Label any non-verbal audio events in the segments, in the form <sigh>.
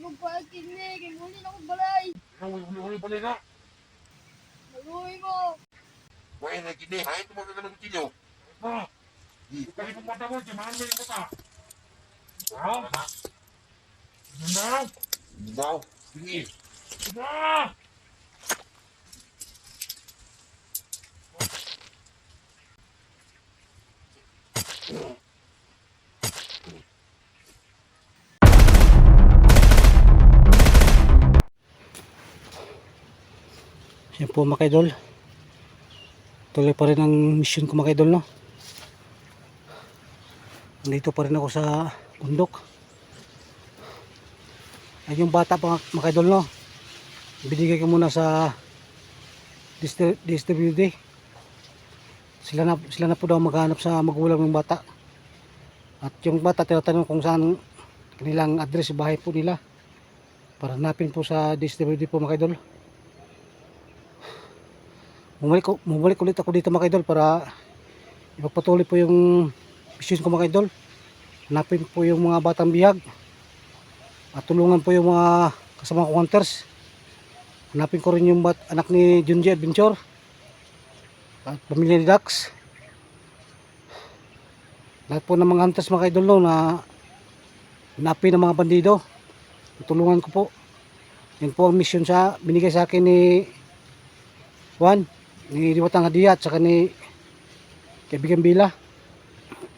kong pagkini. Kimuli na akong balay. Ang huli-huli pala na. Maluhi mo. Wala na kini, hain mo ka ng kilo. Ha? Kaya kung mata mo, simahan mo yung mata. Wow. Ano? Wow. Sige. Sige. Yan po mga kaidol. Tuloy pa rin ang mission ko mga kaidol no. Nandito pa rin ako sa bundok. Ay yung bata pa mga kaidol no. Binigay ko muna sa distri- DSWD. Sila na, sila na po daw maghanap sa magulang ng bata. At yung bata tinatanong kung saan kanilang address bahay po nila. Para hanapin po sa DSWD po mga kaidol. Bumalik, bumalik ulit ako dito mga kaidol para ipagpatuloy po yung mission ko mga kaidol. Hanapin po yung mga batang bihag. At tulungan po yung mga kasama ko hunters. Hanapin ko rin yung bat, anak ni Junji Adventure. At pamilya ni Dax. Lahat po ng mga hunters mga kaidol no, na hanapin ng mga bandido. Tulungan ko po. Yan po ang mission sa binigay sa akin ni Juan ni Diwatang Hadiya at saka ni Kaibigan Bila.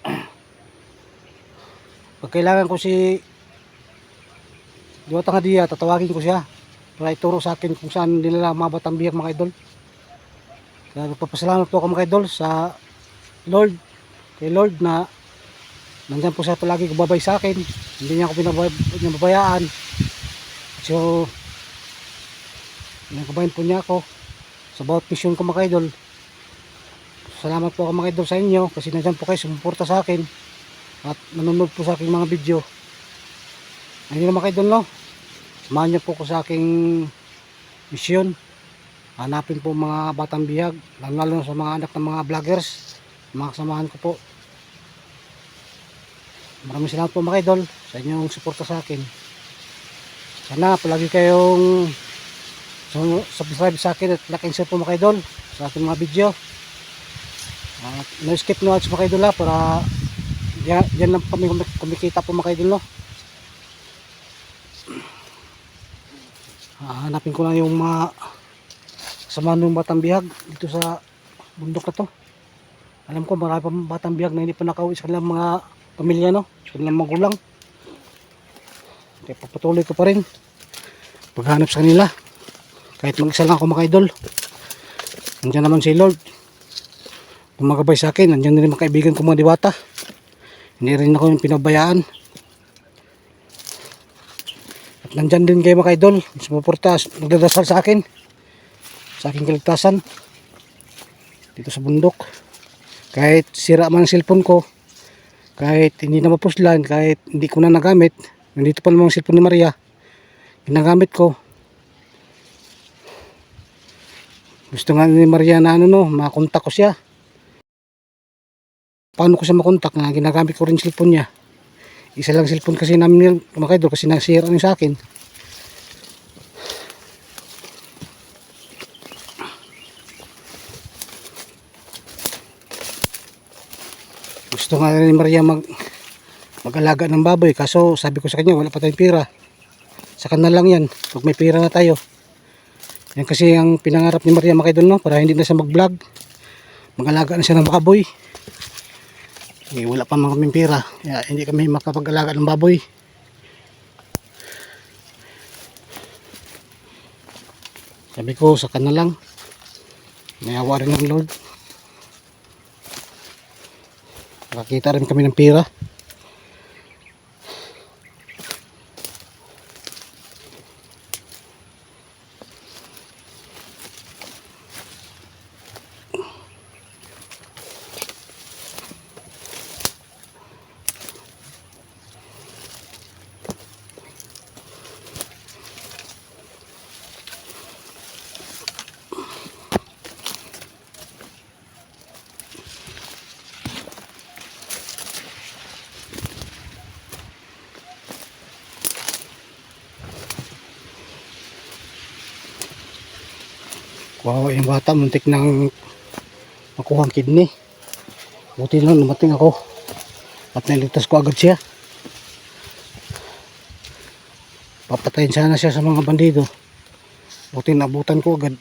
<clears throat> Pag kailangan ko si Diwatang Hadiya, tatawagin ko siya para ituro sa akin kung saan nila mga batang biyak mga idol. Kaya nagpapasalamat po ako mga idol sa Lord, kay Lord na nandyan po siya palagi gumabay sa akin. Hindi niya ako pinababayaan. So, nagabayan po niya ako sa bawat mission ko mga idol salamat po ako mga idol sa inyo kasi nandyan po kayo sumuporta sa akin at nanonood po sa aking mga video. Ayun na mga idol no? Samahan niyo po ko sa aking mission hanapin po mga batang bihag lalo lalo sa mga anak ng mga vloggers. Mga kasamahan ko po. Maraming salamat po mga idol sa inyong suporta sa akin. Sana palagi kayong So, subscribe sa akin at like and share po mga idol sa aking mga video. At no skip no ads mga idol ha, para yan, yan lang kami kumik- kumikita po mga idol no. Ah, hanapin ko lang yung mga kasama ng batang bihag dito sa bundok na to. Alam ko marami pa batang bihag na hindi pa nakauwi sa kanilang mga pamilya no, sa kanilang magulang. Kaya papatuloy ko pa rin paghanap sa kanila kahit mag-isa lang ako mga idol nandiyan naman si Lord. Gumagabay sa akin. Nandiyan din mga kaibigan ko mga diwata. Hindi rin ako yung pinabayaan. At nandyan din kayo mga idol. Sumuporta nagdadasal sa akin. Sa aking kaligtasan. Dito sa bundok. Kahit sira man ang cellphone ko kahit hindi na mapuslan kahit hindi ko na nagamit nandito pa naman ang cellphone ni Maria. Ginagamit ko Gusto nga ni Maria na ano no, makontak ko siya. Paano ko siya makontak na ginagamit ko rin cellphone niya. Isa lang cellphone kasi namin yun, mga kasi nasira rin sa akin. Gusto nga ni Maria mag mag-alaga ng baboy kaso sabi ko sa kanya wala pa tayong pira. Saka na lang yan pag may pira na tayo. Yan kasi ang pinangarap ni Maria Makidol no para hindi na siya mag-vlog. Mag-alaga na siya ng baboy. Eh, wala pa mga pera. Kaya hindi kami makapag-alaga ng baboy. Sabi ko sa na lang. Nayawa rin ng Lord. Nakakita rin kami ng pera. Kawawa yung bata, muntik nang makuha ang kidney. Buti lang, dumating ako. At niligtas ko agad siya. Papatayin sana siya sa mga bandido. Buti nabutan ko agad.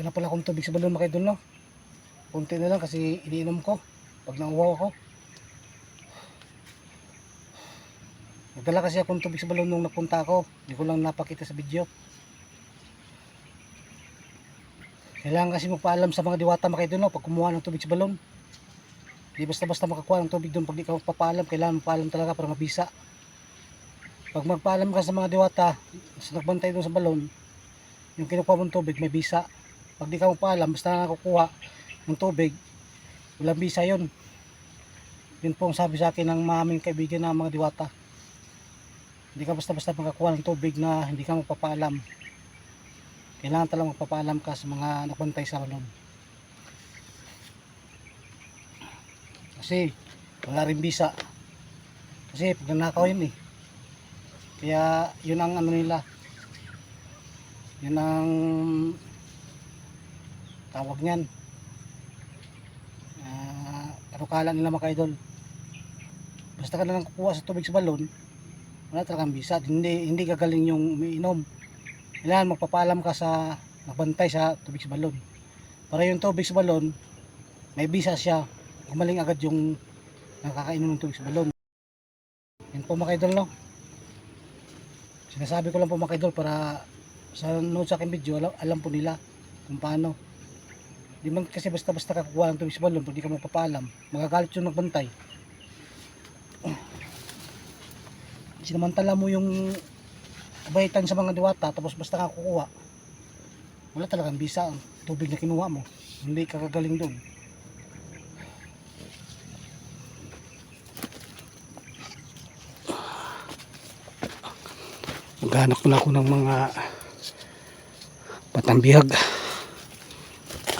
Dala pala akong tubig sa balon mga idol no. Kunti na lang kasi iniinom ko pag nauwaw ako. Nagdala kasi akong tubig sa balon nung napunta ako. Hindi ko lang napakita sa video. Kailangan kasi magpaalam sa mga diwata mga idol no pag kumuha ng tubig sa balon. Hindi basta-basta makakuha ng tubig doon pag di ka magpapaalam. Kailangan magpaalam talaga para mabisa. Pag magpaalam ka sa mga diwata sa nagbantay doon sa balon, yung kinukuha mong tubig may bisa pag di ka magpaalam basta nakukuha ng tubig walang bisa yun. Yun po ang sabi sa akin ng mga aming kaibigan na mga diwata. Hindi ka basta basta makakuha ng tubig na hindi ka magpapaalam. Kailangan talagang magpapaalam ka sa mga nagbantay sa balon kasi wala rin bisa. Kasi pag nanakaw yun eh. Kaya yun ang ano nila. Yun ang tawag niyan. Uh, karukala nila mga idol basta ka na lang kukuha sa tubig sa balon wala talagang bisa hindi, hindi gagaling yung umiinom. Kailangan magpapaalam ka sa nagbantay sa tubig sa balon. Para yung tubig sa balon may bisa siya. Gumaling agad yung nakakainom ng tubig sa balon. Yun po mga idol no? Sinasabi ko lang po mga idol para sa notes sa aking video alam, alam po nila kung paano di man kasi basta basta kakuha ng tubig sa balon pag di ka magpapaalam magagalit yung nagbantay. <clears throat> Sinamantala mo yung kabaitan sa mga diwata tapos basta ka kukuha. Wala talagang bisa ang tubig na kinuha mo. Hindi ka kagaling doon. Maghanap na ako ng mga patambihag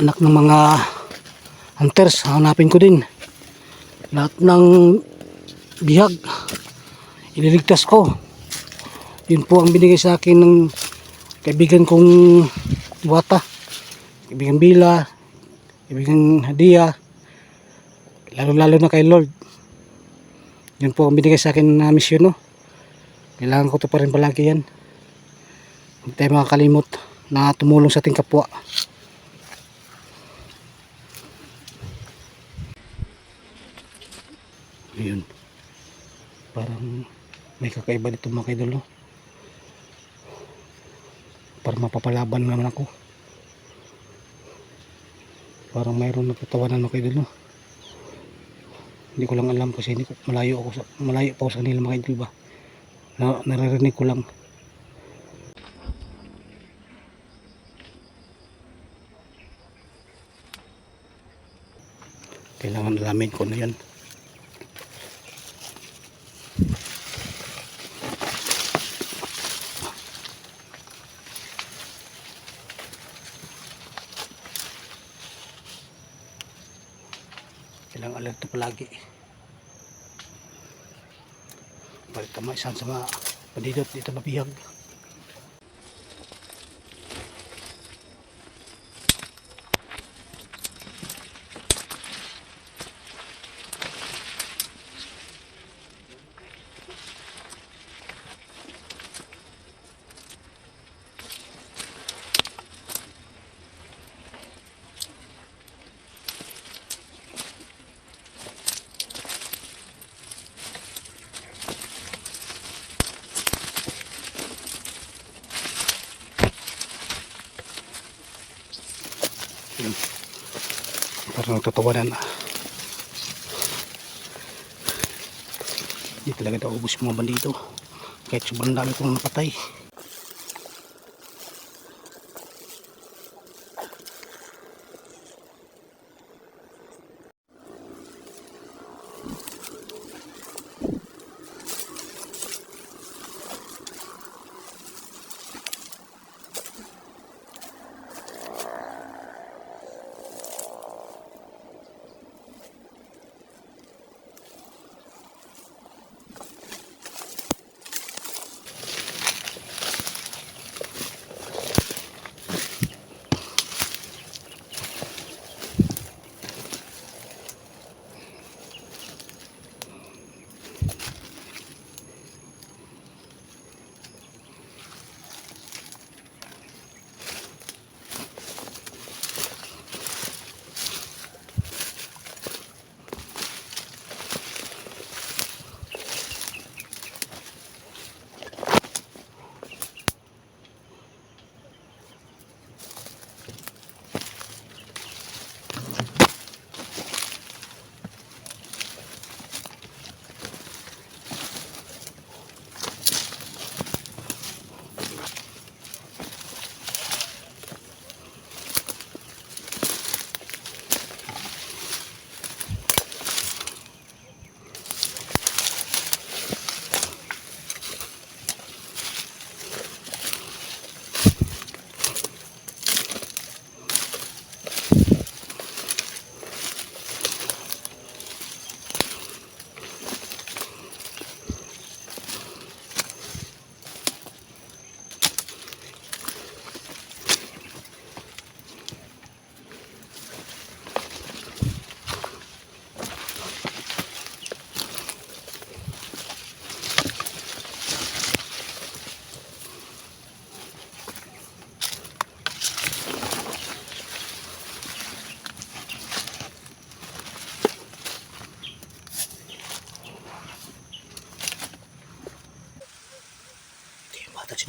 anak ng mga hunters hanapin ko din. Lahat ng bihag ililigtas ko. Yun po ang binigay sa akin ng kaibigan kong wata kaibigan Bila kaibigan Hadia lalo lalo na kay Lord. Yun po ang binigay sa akin na misyon no? Kailangan ko to pa rin palagi yan. Huwag tayo makakalimot na tumulong sa ating kapwa Ayun. Parang may kakaiba dito mga kaidol, no? Para mapapalaban naman ako. Parang mayroon nagtatawanan mga kaidol? Hindi ko lang alam kasi hindi ko, malayo ako sa, malayo pa ako sa kanila mga kaidol ba. Na, naririnig ko lang. Kailangan alamin ko na yan. kailangan alerto palagi. Balik ka maisan sa mga pandidot dito mabihag nagtatawanan na. Hindi talaga naubos yung mga bandito. Kahit sobrang dami kong napatay.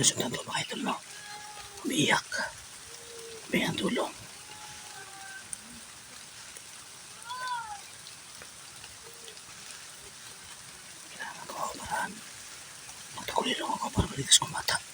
Sinusundan ko mga idol no. Umiiyak. May ang tulong. Kailangan ko ako paraan. Magtakulilong ako para maligas kong bata.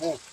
won't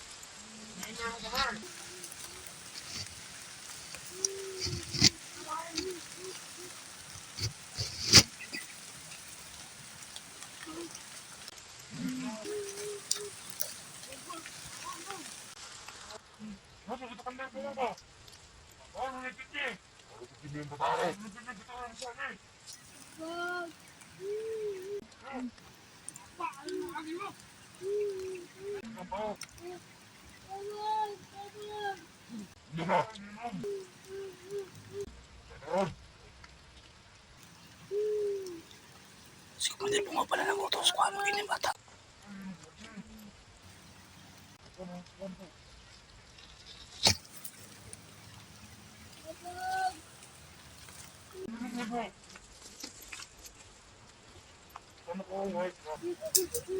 Si Commander pumapala ng utos ko ano ganyan bata. Tawag. Ano ko, white ka? Tawag.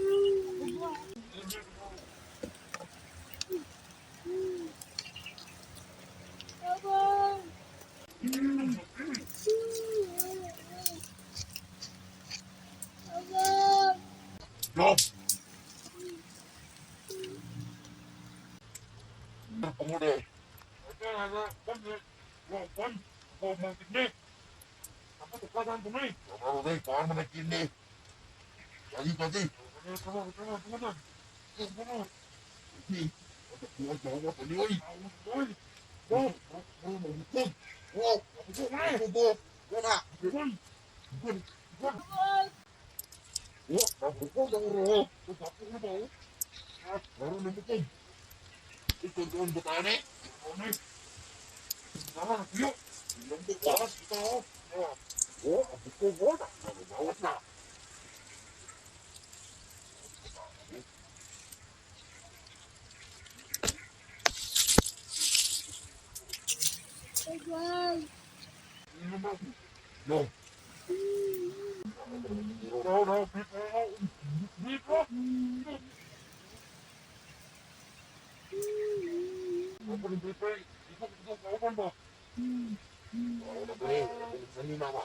Panguli. Ito, ano, pandi. Wow, pan. Wow, mga kindi. Apa tukasan ko na eh. Ano na eh, paano man ang kindi? Lagi kasi. Ano, na ba? Ba tayo eh? Ano? Ah, yuk. Yung bukas, ito. Oh, ang bukod mo na. Nagawat na. Ba? No. No, no, dito. Dito. Ano ba dito eh? Dito, dito, kaupan ba? Oo na ba eh? Kanina ba?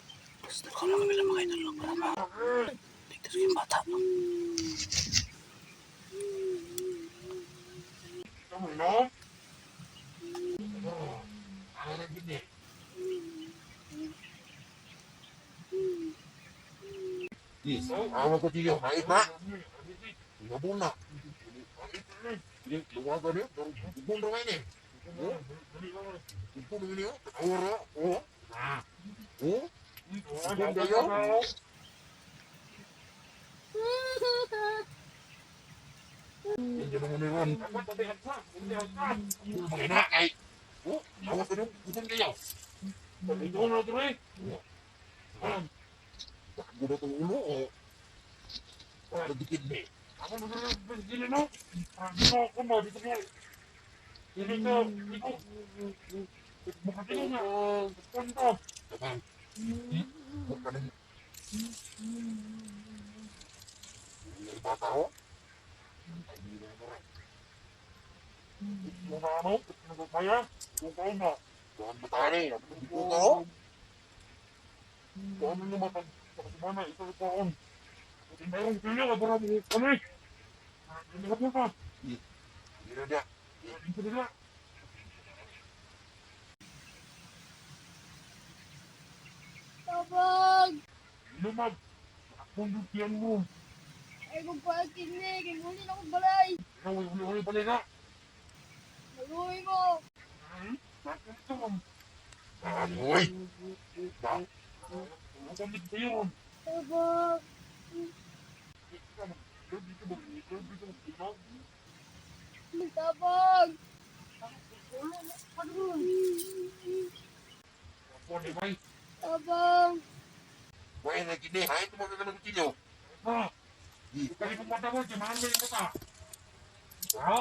Ist der oh, Kollege wieder ma. Nabon. Liegt das niyo? Ibon na kayo Oh, no. Oh. Doon ba tayo eh? Yung kayo? Kung ano naman pag pagsimana, ito ito akong. Kung mayroong pilya ka para mo kami. Hindi ka pa. Hindi na niya. Hindi na niya. Tabag. Lumag. Akong dukian mo. Ay, kung pa kinig. Huli na akong balay. Ikaw ay huli-huli pala na. Maluhi mo. Hmm? Bakit ito? Eh? Ba? Kami kayo? Tabag. Dito ba? Dito ba? Dito ba? Tabag. Ako Tabag. May na gini. Hay, ito mga ganang kutsilyo. Ha? Kaya kung mata mo, simahan mo yung mata. Ha?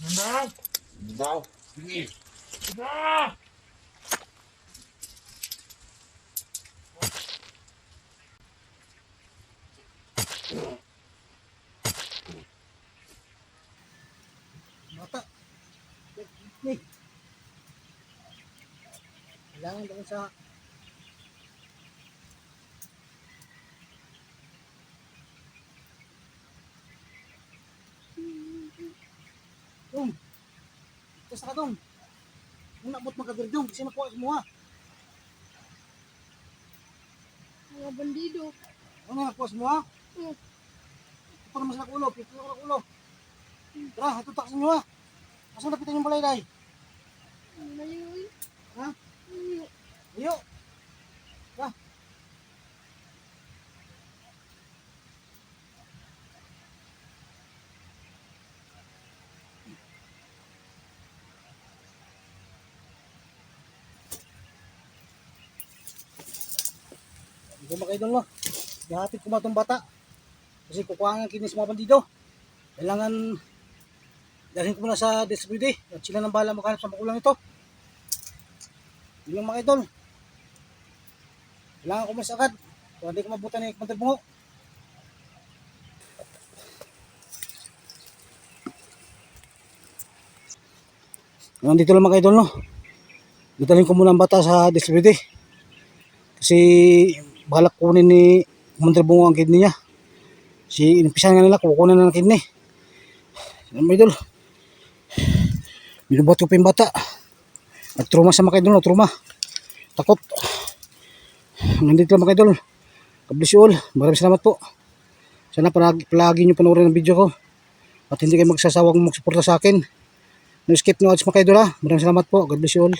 Ano daw? Ano daw? Sige. Diba? Bata. Kailangan doon sa Dong. Tapos ka dong. Muna bot magkagirdong kasi makuha semua. Mga bandido. Ano na nakuha semua? Hmm. Ito naman sa ulo, pito na ulo. Tara, ito tak semua. Asa na pitan yung balay dai? Maluhi. Maluhi. Ayo. Hindi mo kayo no. Ihatid ko matong bata. Kasi kukuha nga kinis mga bandido. Kailangan dalhin ko muna sa disability at sila nang bahala maghanap sa magulang ito. Yun lang mga idol. Kailangan ko mas agad. Kung hindi ko mabutan ni Kumandar Bungo. Nandito lang mga idol no. Dadalhin ko muna ang bata sa disability. Kasi balak kunin ni Kumandar Bungo ang kidney niya. Si inumpisan nga nila kukunin na ng kidney. Yan mga idol. Binubot ko pa yung bata. Nagtruma sa mga idol, nagtruma. Takot nandito lang mga idol. God bless you all. Maraming salamat po. Sana palagi, palagi nyo panoorin ang video ko. At hindi kayo magsasawang magsuporta sa akin. No skip no ads mga idol ha? Maraming salamat po. God bless you all.